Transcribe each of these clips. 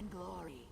and glory.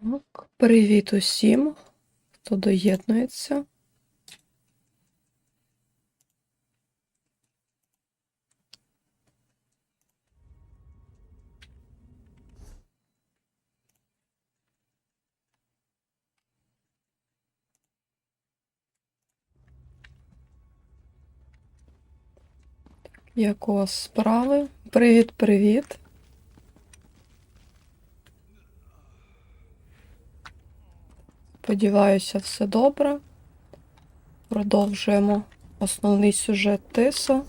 Так, привіт усім, хто доєднується. Як у вас справи? Привіт, Сподіваюся, все добре. Продовжуємо основний сюжет Тиса.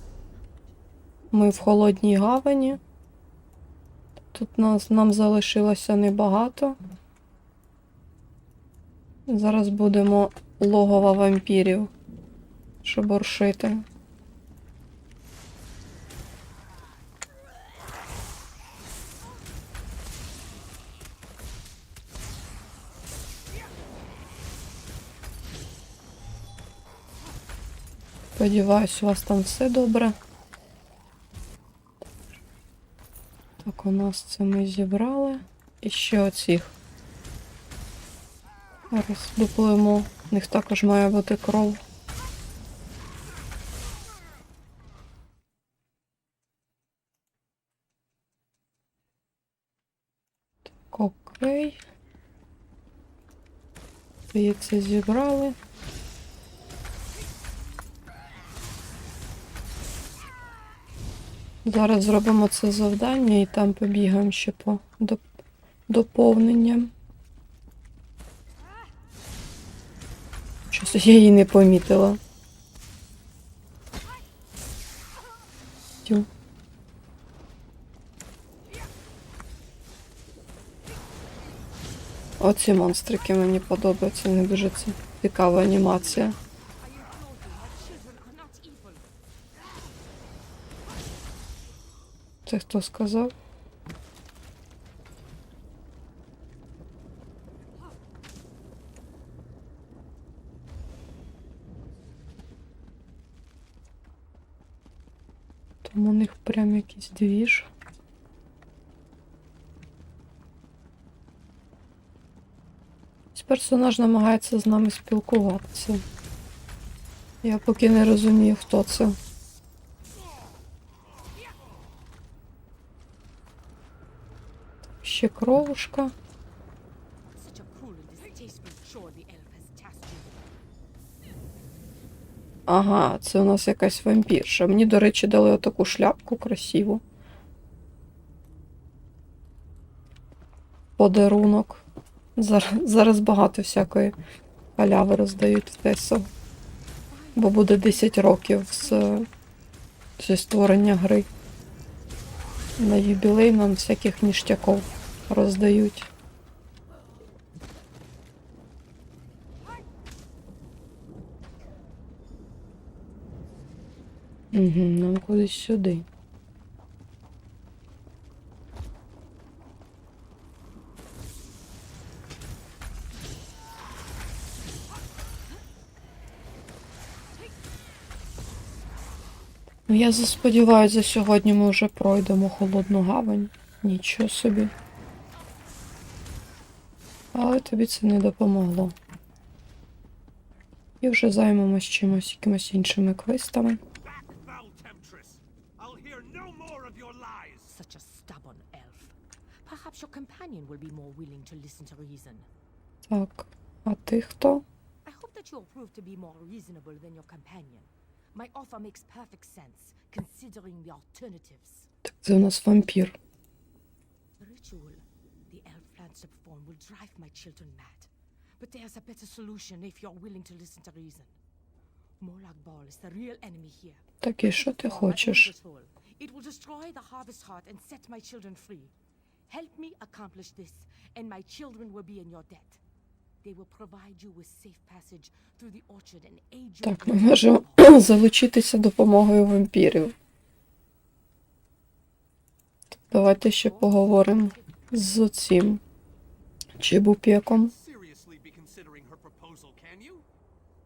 Ми в холодній гавані. Тут нас, нам залишилося небагато. Зараз будемо логова вампірів шебуршити. Сподіваюсь, у вас там все добре. Так, у нас це ми зібрали. І ще оцих. Зараз допливемо. У них також має бути кров. Так, окей. Здається, зібрали. Зараз зробимо це завдання і там побігаємо ще по доп- доповненням. Щось я її не помітила. Тю. Оці монстрики мені подобаються, не дуже цікава анімація. Це хто сказав? Там у них прям якийсь двіж. Персонаж намагається з нами спілкуватися. Я поки не розумію, хто це. Ще кровушка. Such a cruel and distasteful chore the elf has tasked you with. Ага, це у нас якась вампірша. Мені, до речі, дали отаку шляпку красиву. Подарунок. Зараз, зараз багато всякої халяви роздають в Тесо. Бо буде 10 років з, зі створення гри. На юбілей нам всяких ніштяків роздають. Угу, нам кудись сюди. Ну, я сподіваюся, за сьогодні ми вже пройдемо холодну гавань. Нічого собі. Але тобі це не допомогло. І вже займемось чимось, якимось іншими квестами. Such a stubborn elf. Perhaps your companion will be more willing to listen to reason. Так, а ти хто? I hope that you'll prove to be more reasonable than your companion. My offer makes perfect sense, considering the alternatives. Так це у нас вампір. Ritual to perform will drive my children mad. But there's a better solution if you're willing to listen to reason. Molag Ball is the real enemy here. Так і що ти Form хочеш? It will destroy the harvest heart and set my children free. Help me accomplish this, and my children will be in your debt. They will provide you with safe passage through the orchard and aid you. Так, ми можемо залучитися допомогою вампірів. Давайте ще поговоримо з цим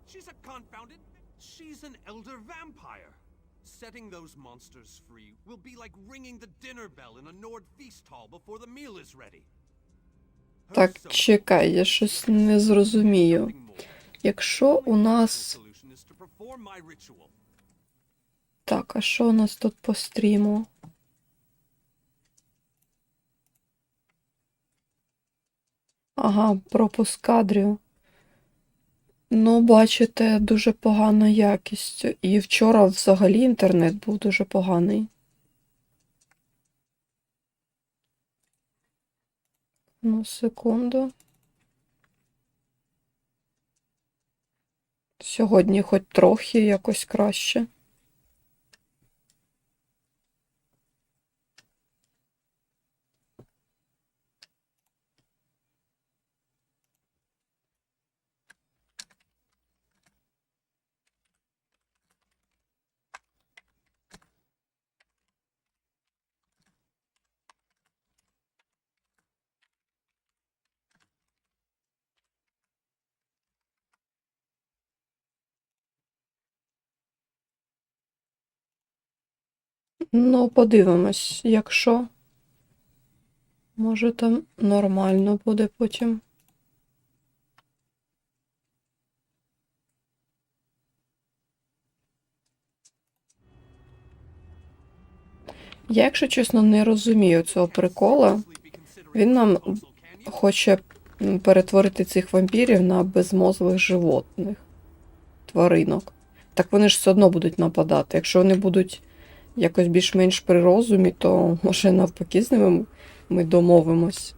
She's a confounded. She's an elder vampire. Setting those monsters free will be like ringing the dinner bell in a Nord feast hall before the meal is ready. Так, чекай, я щось не зрозумію. Якщо у нас. Так, а що у нас тут по стріму? Ага, пропуск кадрів. Ну, бачите, дуже погана якість. І вчора взагалі інтернет був дуже поганий. Ну, секунду. Сьогодні хоч трохи якось краще. Ну, подивимось, якщо. Може, там нормально буде потім. Я, якщо чесно, не розумію цього прикола. Він нам хоче перетворити цих вампірів на безмозлих животних, тваринок. Так вони ж все одно будуть нападати. Якщо вони будуть якось більш-менш при розумі, то може навпаки з ними ми домовимось.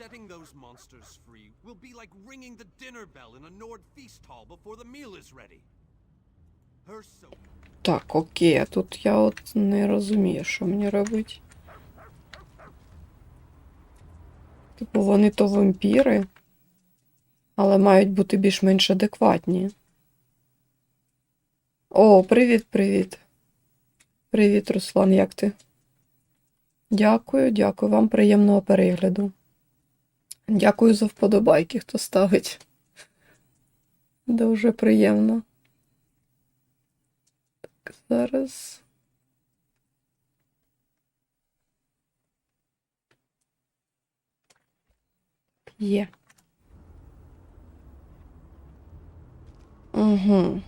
Setting those monsters free will be like ringing the dinner bell in a Nord feast hall before the meal is ready. Her so Так, окей, а тут я от не розумію, що мені робити. Типу, вони то вампіри, але мають бути більш-менш адекватні. О, привіт, привіт. Привіт, Руслан, як ти? Дякую, дякую. Вам приємного перегляду. Дякую за вподобайки, хто ставить. Дуже приємно. Так, зараз. Є. Угу.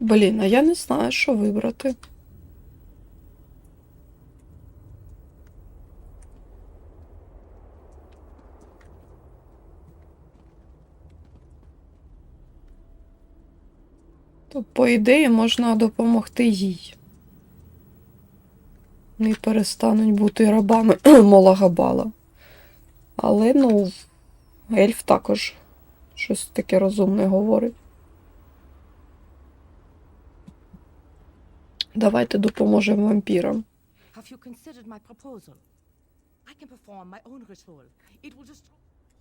Блін, а я не знаю, що вибрати. То, по ідеї, можна допомогти їй. Не перестануть бути рабами Молагабала. Але, ну, ельф також щось таке розумне говорить. Давайте допоможемо вампірам. Have you considered my proposal? I can perform my own ritual. It will just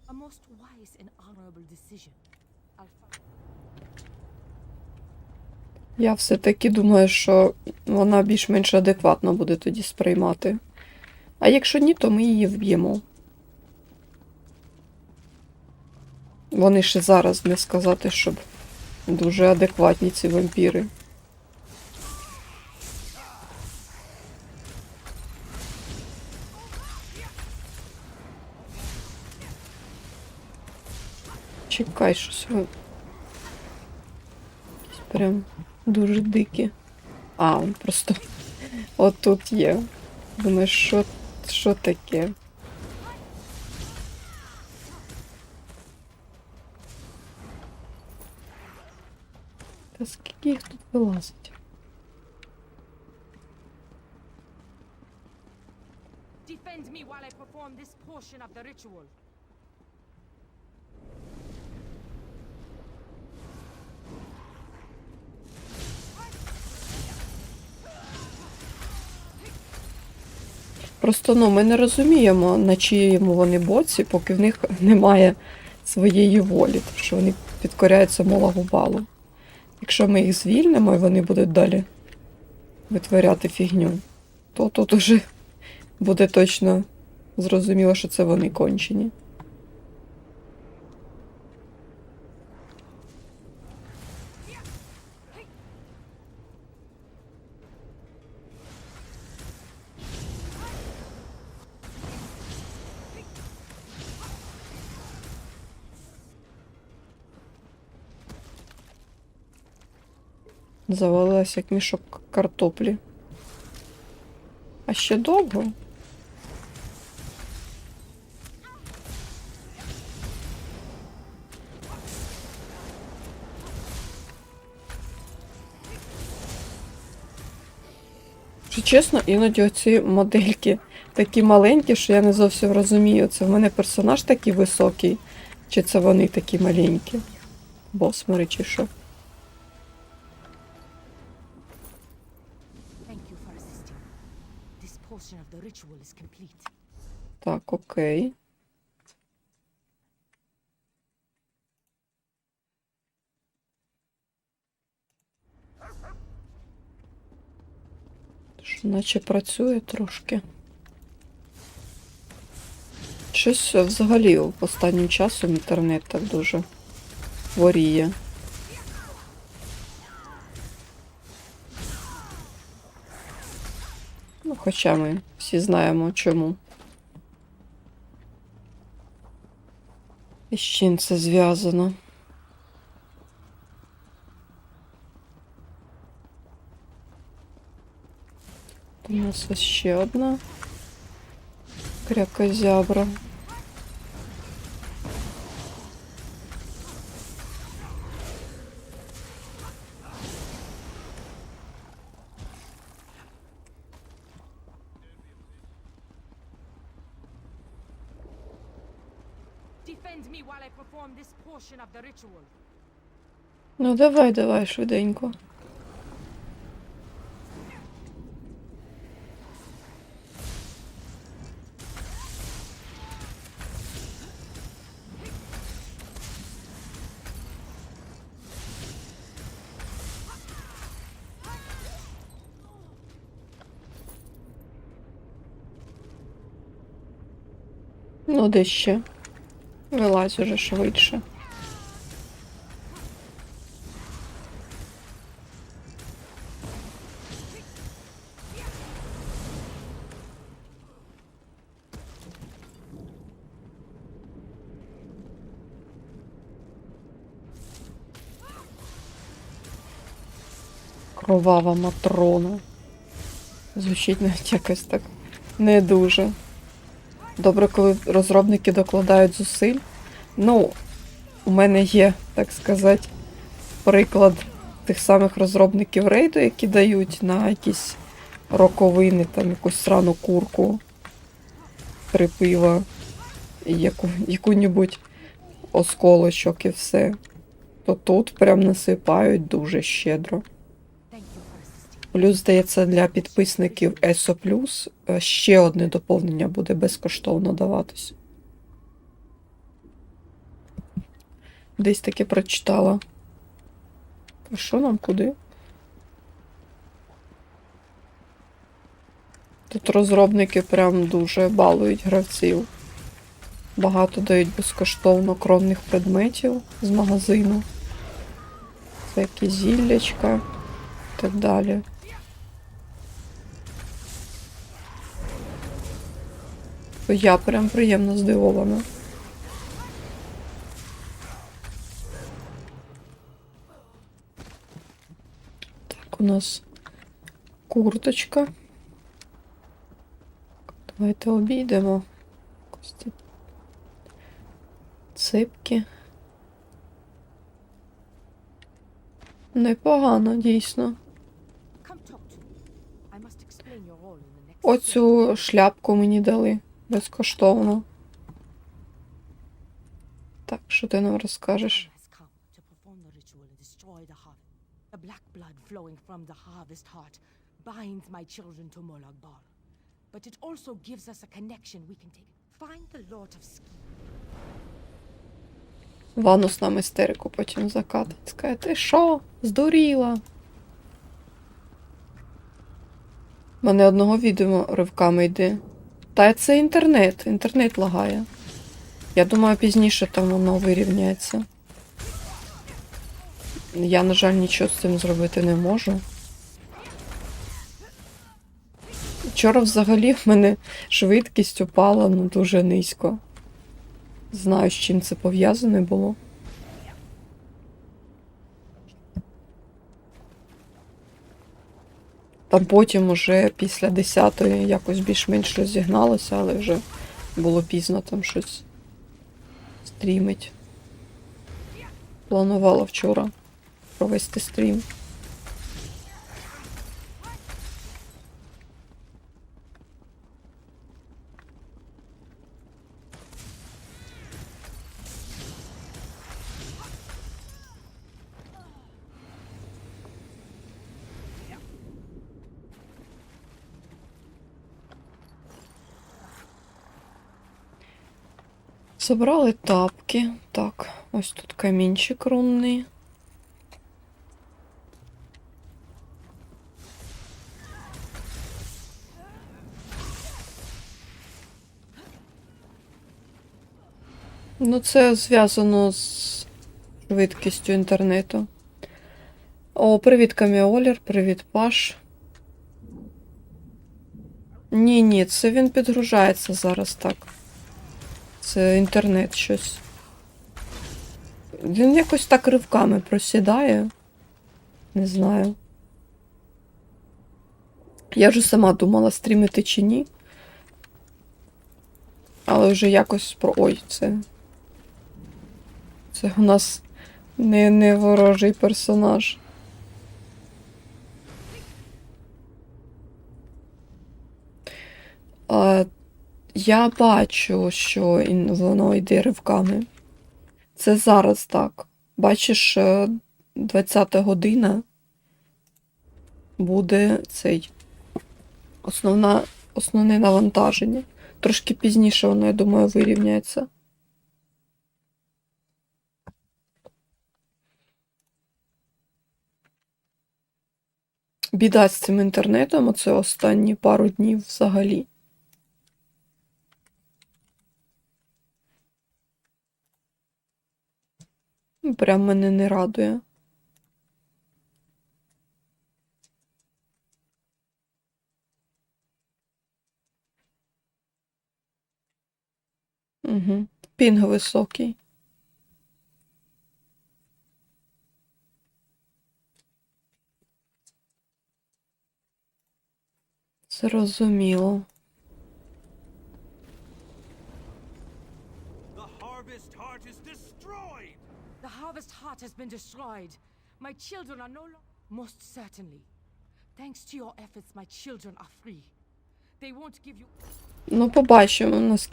a most wise and honorable decision. Я все-таки думаю, що вона більш-менш адекватно буде тоді сприймати. А якщо ні, то ми її вб'ємо. Вони ще зараз не сказати, щоб дуже адекватні ці вампіри. Чекай, щось. Прям дуже дикі. А, просто отут є. Думаю, що, що таке? Скільки їх тут вилазить? Defend me while I perform this portion of the ritual. Просто ну, ми не розуміємо, на чиєму вони боці, поки в них немає своєї волі, тому що вони підкоряються молагубалу. Якщо ми їх звільнимо і вони будуть далі витворяти фігню, то тут уже буде точно зрозуміло, що це вони кончені. Завалилась як мішок картоплі. А ще довго. Чесно, іноді оці модельки такі маленькі, що я не зовсім розумію, це в мене персонаж такий високий, чи це вони такі маленькі. Босмери чи що. Так, окей. Що, наче працює трошки. Щось взагалі останнім часом інтернет так дуже хворіє. Хоча ми всі знаємо чому. І з чим це зв'язано? У нас ось ще одна крякозябра. Defend me while I perform this portion of the ritual. Ну, давай, давай, швиденько. Ну, де ще? Вилазь уже швидше. Кровава матрона. Звучить навіть якось так не дуже. Добре, коли розробники докладають зусиль. Ну, у мене є, так сказати, приклад тих самих розробників рейду, які дають на якісь роковини, там якусь срану курку, три пива і яку, яку-небудь осколочок і все. То тут прям насипають дуже щедро. Плюс, здається, для підписників ESO+, е, ще одне доповнення буде безкоштовно даватись. Десь таки прочитала. А що нам куди? Тут розробники прям дуже балують гравців. Багато дають безкоштовно кровних предметів з магазину. Всякі зіллячка і так далі. Я прям приємно здивована. Так, у нас курточка. Давайте обійдемо. Ципки. Непогано, дійсно. Оцю шляпку мені дали безкоштовно. Так, що ти нам розкажеш? The black blood flowing from the harvest heart binds my children to Molag Bal. But it also gives us a connection we can take. Find the Lord of Ski. Ванус нам істерику потім закатить. Скаже, ти що? Здуріла? Мене одного відео ривками йде. Та це інтернет, інтернет лагає. Я думаю, пізніше там воно вирівняється. Я, на жаль, нічого з цим зробити не можу. Вчора взагалі в мене швидкість упала ну, дуже низько. Знаю, з чим це пов'язане було. Там потім уже після 10-ї якось більш-менш розігналося, але вже було пізно там щось стрімить. Планувала вчора провести стрім. Забрали тапки. Так, ось тут камінчик рунний. Ну, це зв'язано з швидкістю інтернету. О, привіт, Каміолір, привіт, Паш. Ні, ні, це він підгружається зараз так. Це інтернет щось. Він якось так ривками просідає. Не знаю. Я вже сама думала, стрімити чи ні. Але вже якось про. Ой, це. Це у нас не, не ворожий персонаж. А, я бачу, що воно йде ривками. Це зараз так. Бачиш, е, 20 година буде цей основна, основне навантаження. Трошки пізніше воно, я думаю, вирівняється. Біда з цим інтернетом, оце останні пару днів взагалі. Прям мене не радує. Угу. Пінг високий. Зрозуміло. has been destroyed. My children are no longer. Most certainly. Thanks to your efforts, my children are free. They won't give you. Ну, побачимо, наскільки.